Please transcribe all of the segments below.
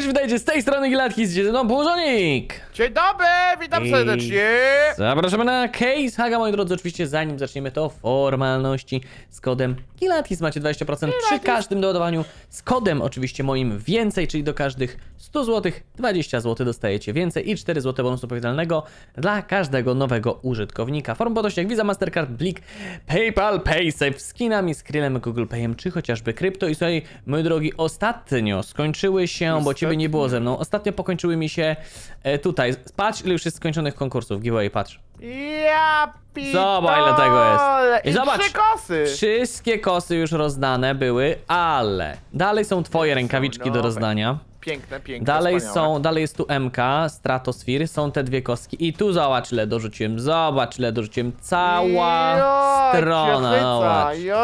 Cześć, witajcie z tej strony Gilatki, z no Burzonik! Dzień dobry, witam I- serdecznie. Zapraszamy na Case Haga, moi drodzy. Oczywiście, zanim zaczniemy, to formalności z kodem Gilatkis macie 20% przy każdym doładowaniu. Z kodem oczywiście moim więcej, czyli do każdych 100 zł, 20 zł dostajecie więcej i 4 zł bonusu powitalnego dla każdego nowego użytkownika. Form płatności jak Visa, Mastercard, Blik, PayPal, PaySafe, skinami, Skrillem, Google Payem, czy chociażby krypto. I słuchaj, mój drogi, ostatnio skończyły się, bo ciebie nie było ze mną, ostatnio pokończyły mi się e, tutaj. Patrz, ile już jest skończonych konkursów, giveaway, patrz. Ja pitole. Zobacz, ile tego jest. I I zobacz. trzy kosy. Wszystkie kosy już rozdane były, ale dalej są twoje rękawiczki do nowe. rozdania. Piękne, piękne, Dalej wspaniałe. są, dalej jest tu MK, Stratosphere, są te dwie kostki i tu zobacz ile dorzuciłem, zobacz ile dorzuciłem, cała Jo, strona, chyca, zobacz. jo.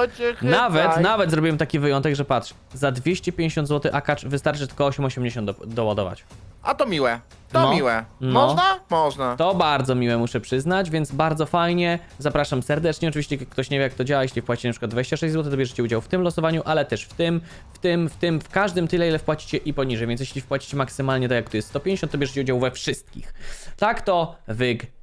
Nawet, nawet zrobiłem taki wyjątek, że patrz, za 250 zł akacz wystarczy tylko 8,80 do, doładować. A to miłe, to No, miłe. no. Można? Można. To bardzo miłe, muszę przyznać, więc bardzo fajnie. Zapraszam serdecznie. Oczywiście ktoś nie wie, jak to działa. Jeśli wpłacicie na przykład 26 zł, to bierzecie udział w tym losowaniu, ale też w tym, w tym, w tym, w każdym tyle, ile wpłacicie i poniżej. Więc jeśli wpłacicie maksymalnie tak jak tu jest 150, to bierzecie udział we wszystkich. Tak to wygląda.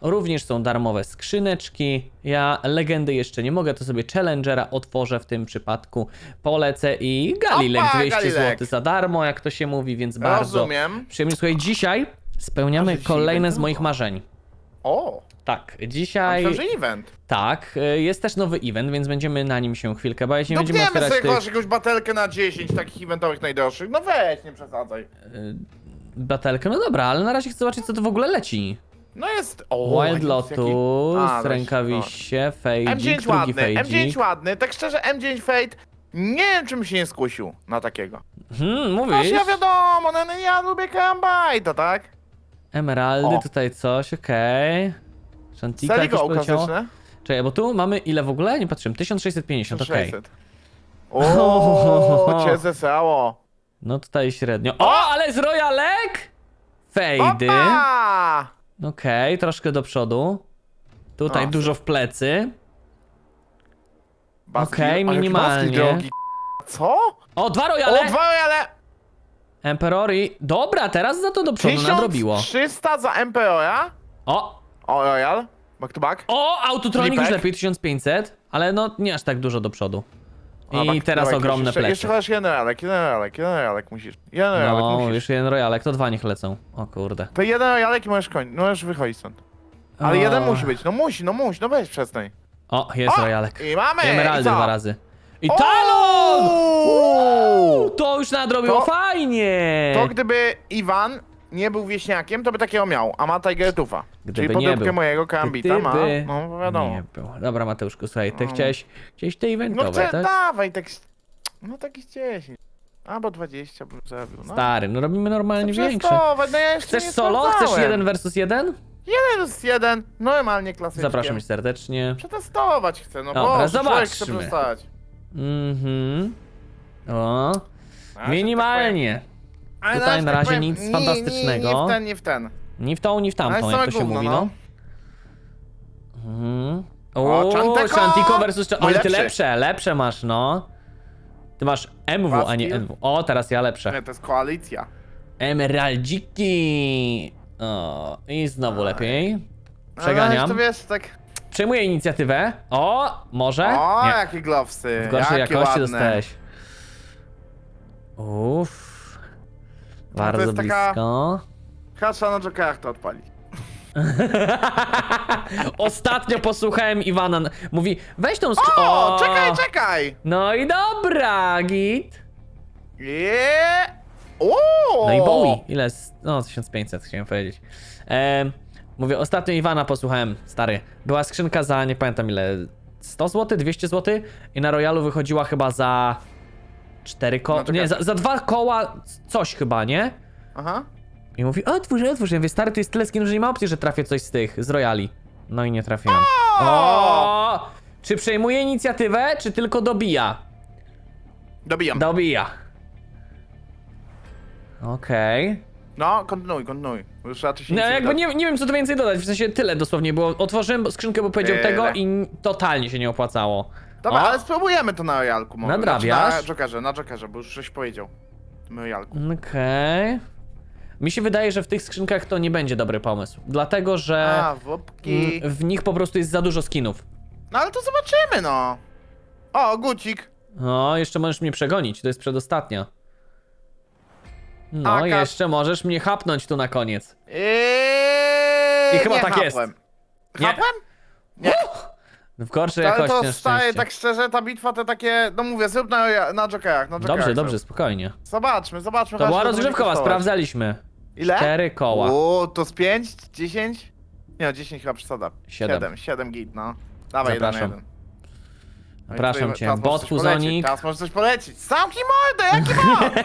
Również są darmowe skrzyneczki. Ja legendy jeszcze nie mogę, to sobie Challengera otworzę w tym przypadku. Polecę i Galilek Opa, 200 Galilek. zł za darmo, jak to się mówi, więc bardzo Rozumiem. Przyjemnie, słuchaj, dzisiaj spełniamy kolejne z moich marzeń. O, Tak, dzisiaj. że event. Tak, y, jest też nowy event, więc będziemy na nim się chwilkę bawić. Nie będziemy Dopniemy otwierać sobie tych tych... jakąś batelkę na 10 takich eventowych najdroższych. No weź, nie przesadzaj. batelkę. No dobra, ale na razie chcę zobaczyć, co to w ogóle leci. No jest... O, Wild jakiś Lotus, A, weź, rękawiście, fejdzik, M9 drugi ładny, M9 fejdzik. ładny. Tak szczerze, M9 Fate nie wiem, czym się nie skusił na takiego. Hmm, Aż mówisz? ja wiadomo, no, no, ja lubię Karambajta, tak? Emeraldy, O. tutaj coś, okej. Shantika jakoś Seligo poleciało. klasyczne. Czekaj, bo tu mamy ile w ogóle? Nie patrzyłem, 1650, okej. 600. O, cię zesało. No tutaj średnio. O, ale z Royalek! Fejdy. Opa! Okej, troszkę do przodu. Tutaj O, dużo w plecy. Baski- Okej, a jaki minimalnie. baski drogi. Co? O, dwa O, Royale! dwa ale Emperori. Dobra, teraz za to do przodu nadrobiło. 1300 za MPO-a? O! O, Royal? Back to back? O, Autotronic już Flipek. lepiej, 1500. Ale no, nie aż tak dużo do przodu. I to teraz back. ogromne jeszcze, plecy. Jeszcze chociaż jeden Royalek, jeden Royalek, jeden Royalek musisz. Jeden Royalek No, musisz. już jeden Royalek, to dwa niech lecą. O kurde. To jeden Royalek i możesz no możesz wychodzić stąd. Ale O. jeden musi być, no musi, no musi, no weź przestań. O, jest O, Royalek. I mamy! Emeraldy i co? dwa razy. I O! Talon! Uuu, To już nadrobiło To- fajnie! To gdyby Iwan nie był wieśniakiem, to by takiego miał, a ma Tiger Tufa. Gdyby Czyli nie był. mojego Karambita ma, Gdyby no wiadomo. Nie było. Dobra, Mateuszku, słuchaj, ty No. chciałeś, chciałeś te No eventowe, chcę, tak? dawaj, tak, no takich 10. Albo 20 bym zrobił, no. Stary, no robimy normalnie większe. przetestować, no ja jeszcze Chcesz nie solo? sprawdzałem. Chcesz jeden versus jeden? Jeden z jeden, normalnie klasycznie. Zapraszam cię serdecznie. Przetestować chcę, no Dobra, bo człowiek chce zobaczmy. przetestować. Mhm. O, A, że minimalnie. tak powiem- Ale Tutaj na tak razie powiem, nic ni- fantastycznego. Nie, nie w ten, nie w ten. Ni w tą, ni w Ale tamtą, same jak to się gówno, mówi, no. Mhm. O, Chanteko! Chantiko versus... Ch- Mój Ale ty lepszy. lepsze, lepsze masz, no. Ty masz MW, a nie Bastion? NW. O, teraz ja lepsze. Nie, to jest koalicja. Emeraldziki. O, i znowu lepiej. Ale Przeganiam. to wiesz, tak... Przejmuję inicjatywę. O, może? O, Nie. jakie glowsy. W gorszej jakie jakości ładne. dostałeś. Uff. Bardzo jest taka- blisko. Chyba trzeba na jokerach to odpalić. Ostatnio posłuchałem Iwana. Mówi, weź tą skrzynkę. O, czekaj, czekaj! No i dobra, git. Yeah. O! No i Bowie. Ile? jest? No, 1500 chciałem powiedzieć. Em, mówię, ostatnio Iwana posłuchałem, stary. Była skrzynka za, nie pamiętam ile, 100 zł, 200 zł i na Royalu wychodziła chyba za 4 koła, No, czekaj. nie, za, za dwa koła coś chyba, nie? Aha. I mówi, otwórz, otwórz. Ja mówię, stary, to jest tyle skinów, że nie ma opcji, że trafię coś z tych, z Royali. No i nie trafiłem. O! Czy przejmuje inicjatywę, czy tylko dobija? Dobijam. Dobija. Okej. No, kontynuuj, kontynuuj. Bo Już raczej się No nic jakby nie, nie wiem co tu więcej dodać, w sensie tyle dosłownie było. Otworzyłem skrzynkę, bo powiedział Tyle. tego i n- totalnie się nie opłacało. Dobra, O! ale spróbujemy to na Royalku może. Nadrabiasz? Znaczy na Jokerze, na Jokerze, bo już żeś powiedział. Royalku. Okej. Mi się wydaje, że w tych skrzynkach to nie będzie dobry pomysł. Dlatego, że A, wopki. mm, w nich po prostu jest za dużo skinów. No ale to zobaczymy, no. O, gucik. No, jeszcze możesz mnie przegonić, to jest przedostatnia. No, jeszcze możesz mnie hapnąć tu na koniec. Eee, I chyba nie tak jest. hapłem. Nie. Nie. W gorszej Ale jakości to na staje, szczęście. tak szczerze, ta bitwa to takie, no mówię, zrób na, na jokerach, na jokerach. Dobrze, zrób. dobrze, spokojnie. Zobaczmy, zobaczmy. To była to będzie rozgrzewkowa, kosztować. sprawdzaliśmy. Ile? Cztery koła. O, to z 5? 10? Nie, no 10 chyba przesada. Siedem. 7, 7 git, no. Dawaj, jeden Zapraszam. jeden. Zapraszam tutaj cię. teraz możesz Bot coś Puzonik. Teraz możesz coś polecić. Zamknij mordę, jaki bot?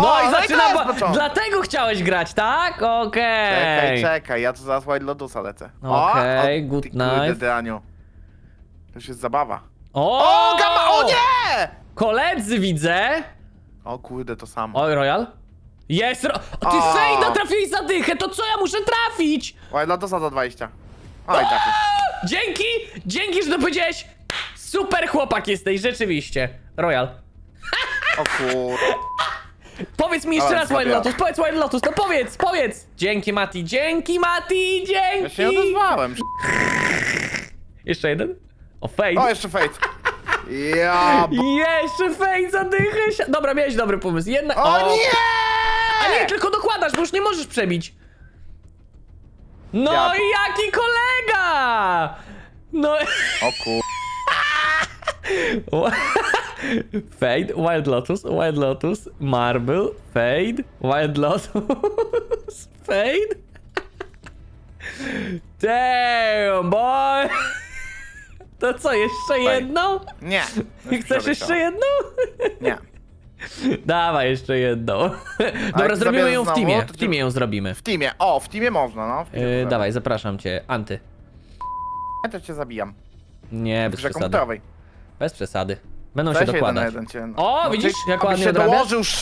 No i no i to jest bo- początek. Dlatego chciałeś grać, tak? Czekaj, Okej. czekaj, ja tu zaraz Wild Lotusa lecę. O, Okej, o, good ty kurde. Daniu. To już jest zabawa. O! O, o nie! Koledzy widzę. O kurde, to samo. Oj, Royal. Jest! Ro... O, ty O. fejda trafiłeś za dychę, to co ja muszę trafić? Wild Lotusa za 20. Oj, tak. Dzięki! Dzięki, że to powiedziałeś! Super chłopak jesteś, rzeczywiście. Royal. O kurde. Powiedz mi jeszcze Ale raz Wild. Lotus, powiedz Wild Lotus, no powiedz, powiedz! Dzięki Mati, dzięki Mati, Ja się dzięki! odezwałem. Jeszcze jeden? O, O, fade. jeszcze fate. Ja. b- Jeszcze fade za dychę. si- Dobra, miałeś dobry pomysł. Jedna... O nie! A nie, tylko dokładasz, bo już nie możesz przebić. No Ja- i jaki kolega! No... O kur... Fade, Wild Lotus, Wild Lotus, Marble, Fade, Wild Lotus, Fade. Damn, boy! To co, jeszcze jedną? Nie. Chcesz jeszcze jedną? Nie. Dawaj jeszcze jedną. Dobra, jak zrobimy ją w znowu, teamie. to W teamie ją zrobimy. W teamie. O, w teamie można, no. W teamie Yy, można. dawaj, zapraszam cię. Anty. Ja to cię zabijam. Nie, W bez grze przesady. komputerowej. Bez przesady. Będą się Weź jeden na dokładać. jeden cię. O, No, widzisz, ty, jak ładnie się odrabiasz? dołożył sz...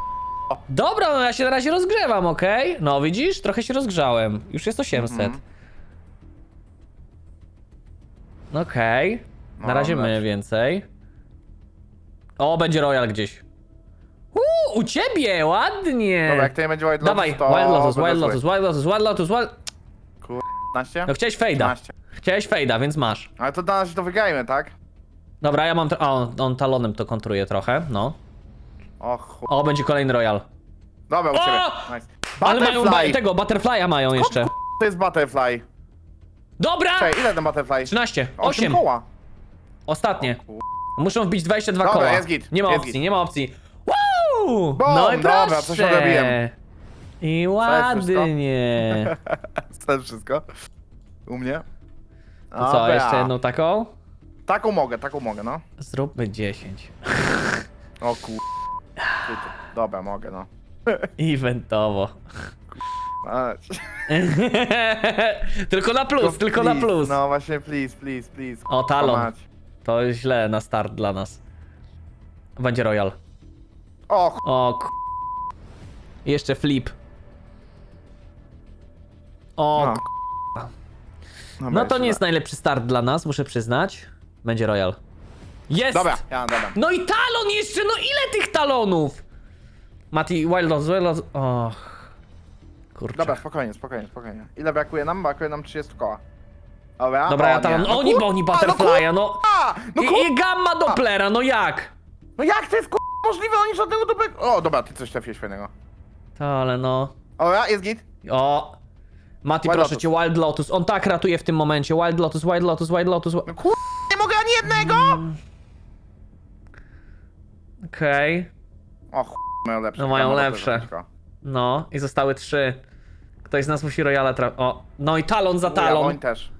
Dobra, no ja się na razie rozgrzewam, okej? No widzisz, trochę się rozgrzałem. Już jest 800. Mhm. Okej. Na No, razie my więcej. O, będzie Royal gdzieś. Uuu, u ciebie, ładnie. Dobra, jak to nie będzie Wild Lotus, Dawaj, to Wild Lotus, będę Wild zły. Lotus, Wild Lotus, Wild Lotus, Wild... 15? No chciałeś fejda. 15. Chciałeś fejda, więc masz. Ale to na razie to wygrajmy, tak? Dobra, ja mam... O, on, on talonem to kontruje trochę, no. O chu... O, będzie kolejny Royal. Dobra, u O! ciebie. Nice. Ale mają ba Butterfly! tego, Butterfly'a mają jeszcze. To jest Butterfly. Dobra! Czekaj, ile ten Butterfly? 13, 8 8. koła. Ostatnie. Muszą wbić 22 Dobra, koła. jest git, Nie ma jest opcji, git. nie ma opcji. Woo! Bum, no i dobra, proszę. coś odrobiłem. I ładnie. To wszystko. U mnie. To co, Dobra. jeszcze jedną taką? Taką mogę, taką mogę, no. Zróbmy 10. O kur... Dobra, mogę, no. Eventowo. Tylko na plus, tylko na please, plus. No właśnie, please, please, please. O, talon. To źle na start dla nas. Będzie Royal. O, ch... O k... Jeszcze flip. O no. k... Dobra, No to nie jest najlepszy start dla nas, muszę przyznać. Będzie Royal. Jest! Dobra, ja dobra. No i talon jeszcze, no ile tych talonów? Mati, Wild Lotus, Wild Lotus... Och... Kurczę. Dobra, spokojnie, spokojnie, spokojnie. Ile brakuje nam? Brakuje nam 30 koła. Dobra, Dobra, ja talon... nie. No Oni, kur- bo oni no Butterfly'a, no... No, kur... I, I gamma Dopplera, no jak? no jak to jest kur... możliwe? Oni żadnego dobrego... O, dobra, ty coś trafiłeś fajnego. To, ale no... Dobra, jest git. O... Mati, Wild proszę Lotus. cię, Wild Lotus. On tak ratuje w tym momencie. Wild Lotus, Wild Lotus, Wild Lotus... wi- No kur... nie mogę ani jednego! Okej. O ch... mają lepsze. No, mają lepsze. No, i zostały trzy. Ktoś z nas musi Royala tra... O, no i talon za talon. oni też.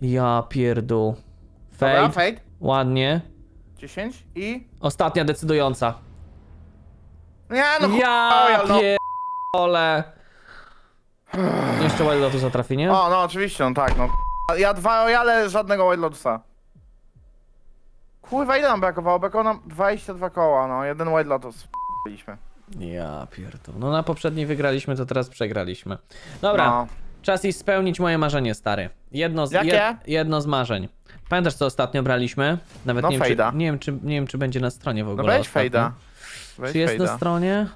Ja pierdół. Dobra, Fade. fade. Ładnie. 10 i... Ostatnia decydująca. Nie, no. Ja Royal, no. pierdolę. Jeszcze Wild Lotus zatrafi, nie? O, no oczywiście, no tak, no. Ja dwa Royale, żadnego Wild Lotusa. Kurwa, ile nam brakowało? Brakowało nam 22 koła, no. Jeden Wild Lotus. Byliśmy. Ja pierdolę. No na poprzedniej wygraliśmy, to teraz przegraliśmy. Dobra, No. czas iść spełnić moje marzenie, stary. Jedno z, Jakie? jedno z marzeń. Pamiętasz, co ostatnio braliśmy? Nawet No, nie, wiem, czy, fejda. nie, wiem, czy, nie wiem, czy będzie na stronie w No ogóle weź ostatnio. fejda. Weź Czy jest na fejda. stronie?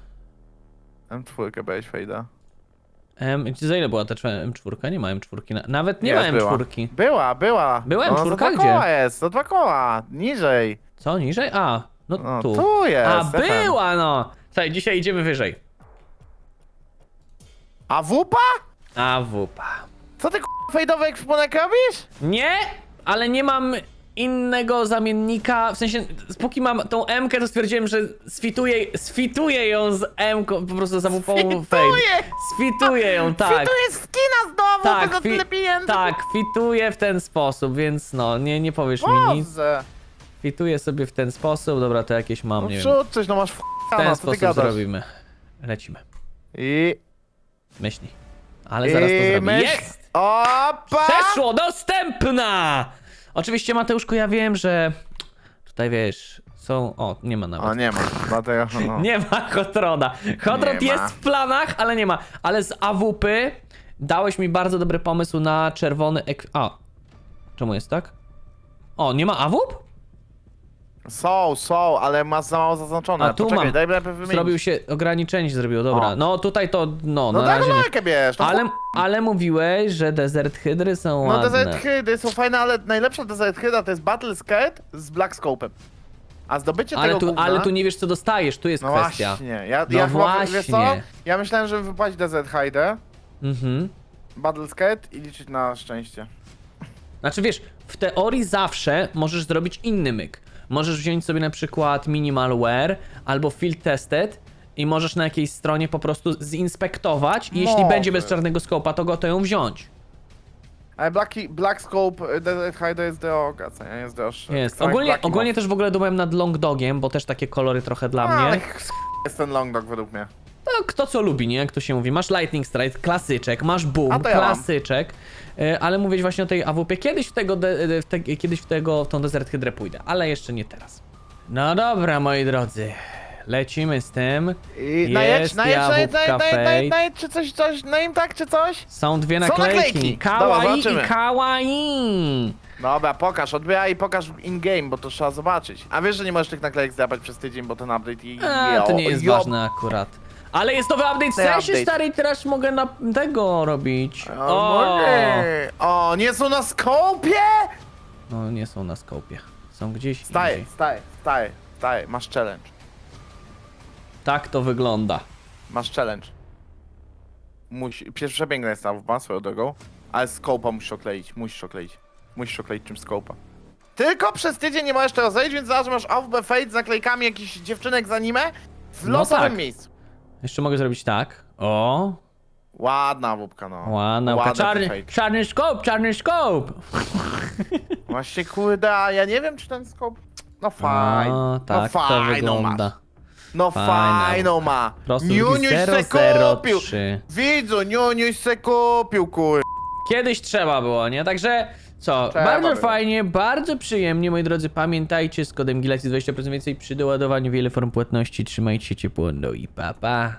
M4 weź fejda. M, za ile była ta czw- M4? Nie ma M4. Na, nawet nie Jest, ma była. M4. Była, była. Była no, M4? za dwa Gdzie? koła jest, za dwa koła. Niżej. Co, niżej? A, no No, tu. tu jest. A, była no! Słuchaj, dzisiaj idziemy wyżej. A wupa? A, wupa. Co ty k***a, fejdowy eksponek robisz? Nie, ale nie mam innego zamiennika, w sensie, póki mam tą M, to stwierdziłem, że sfituję, sfituję ją z M, po prostu za WP Fade. Fituję! Sfituję ją, tak. Tu jest skina znowu, Tak, za tyle pieniędzy. tak, fituję w ten sposób, więc no, nie, nie powiesz mi nic. Boże. Fituję sobie w ten sposób, dobra, to jakieś mam, No nie wiem. coś, no masz W f***a, ten co ty sposób gadasz? zrobimy. Lecimy. I... Myśli. Ale zaraz to i zrobię. myśl- Jest! Opa! Przeszło, dostępna! Oczywiście, Mateuszku, ja wiem, że tutaj wiesz, są. O, nie ma nawet. O, nie ma, dlatego, no. Nie ma Hotrona. Hotrod Nie ma. jest w planach, ale nie ma. Ale z AWP dałeś mi bardzo dobry pomysł na czerwony ek... A. Czemu jest tak? O, nie ma AWP? Są, są, ale masz za mało zaznaczone. A tu Poczekaj, mam. daj najpierw wymienić. Zrobił się, ograniczenie się zrobiło, dobra. O. No tutaj to, no, No na tak, razie nie. rolkę bierz. No, Ale, ale... mówiłeś, że Desert Hydry są no ładne. Desert Hydy są fajne, ale najlepsza Desert Hyda to jest Battle Skirt z Black Scope'em. A zdobycie Ale tego tu, gówna... ale tu nie wiesz, co dostajesz, tu jest No kwestia. właśnie, ja, No ja chyba, wiesz co? właśnie. Ja myślałem, żeby wypłacić Desert Hydę, Mhm. Battle Skirt i liczyć na szczęście. Znaczy wiesz, w teorii zawsze możesz zrobić inny myk. Możesz wziąć sobie na przykład minimal wear albo field tested i możesz na jakiejś stronie po prostu zinspektować i jeśli Może. będzie bez czarnego skopa, to go to ją wziąć. Ale Black, Black Scope y, Desert Hyda jest droga, co nie? Jest droższy. Jest. Tak Ogólnie, Blacki ogólnie też w ogóle dumałem nad long dogiem, bo też takie kolory trochę dla mnie. ch- jest ten long dog według mnie. No, kto co lubi, nie? Jak to się mówi. Masz lightning strike, klasyczek, masz boom, A to ja mam. klasyczek. E, Ale mówić właśnie o tej AWP. Kiedyś w tego, de, w te, kiedyś w tego, w tą desert hydrę pójdę, ale jeszcze nie teraz. No dobra, moi drodzy. Lecimy z tym. I najedź, Jest najedź, najedź, jabłka najedź, najedź, najedź, czy coś, coś, na im tak, czy coś? Są dwie Są naklejki. naklejki. Dobra, Kawaii i kawaii. Dobra, pokaż, odbieraj i pokaż in-game, bo to trzeba zobaczyć. A wiesz, że nie możesz tych naklejek zdrapać przez tydzień, bo ten update i... A, to nie jest ważne akurat. Ale jest nowy update w Ten sensie, update. stary, i teraz mogę na tego robić. O, mogę. o, nie są na skopie? No, nie są na skopie. Są gdzieś Staję, indziej. staję, staję, staję, masz challenge. Tak to wygląda. Masz challenge. Musi, przecież przepiękna jest ta wupa swoją drogą, ale skopa musisz okleić, musisz okleić. Musisz okleić czymś skopa. Tylko przez tydzień nie możesz tego zrobić, więc zaraz masz AWP Fade z naklejkami jakichś dziewczynek z anime w No losowym tak. miejscu. Jeszcze mogę zrobić tak. O, Ładna wupka, no. ładna. Ładny Czarny, czarny scope, czarny scope. Właśnie kurde, a ja nie wiem czy ten skop... No fajnie, O, tak no to fajną ma. wygląda. No Fajna fajną ma. Prosto Niuniuś se kupił. 003. Widzu, Niuniuś se kupił, kur... Kiedyś trzeba było, nie? Także co, Trzeba bardzo było. fajnie, bardzo przyjemnie, moi drodzy. Pamiętajcie, z kodem GILACI 20% więcej przy doładowaniu wiele form płatności. Trzymajcie się ciepło, no i pa pa.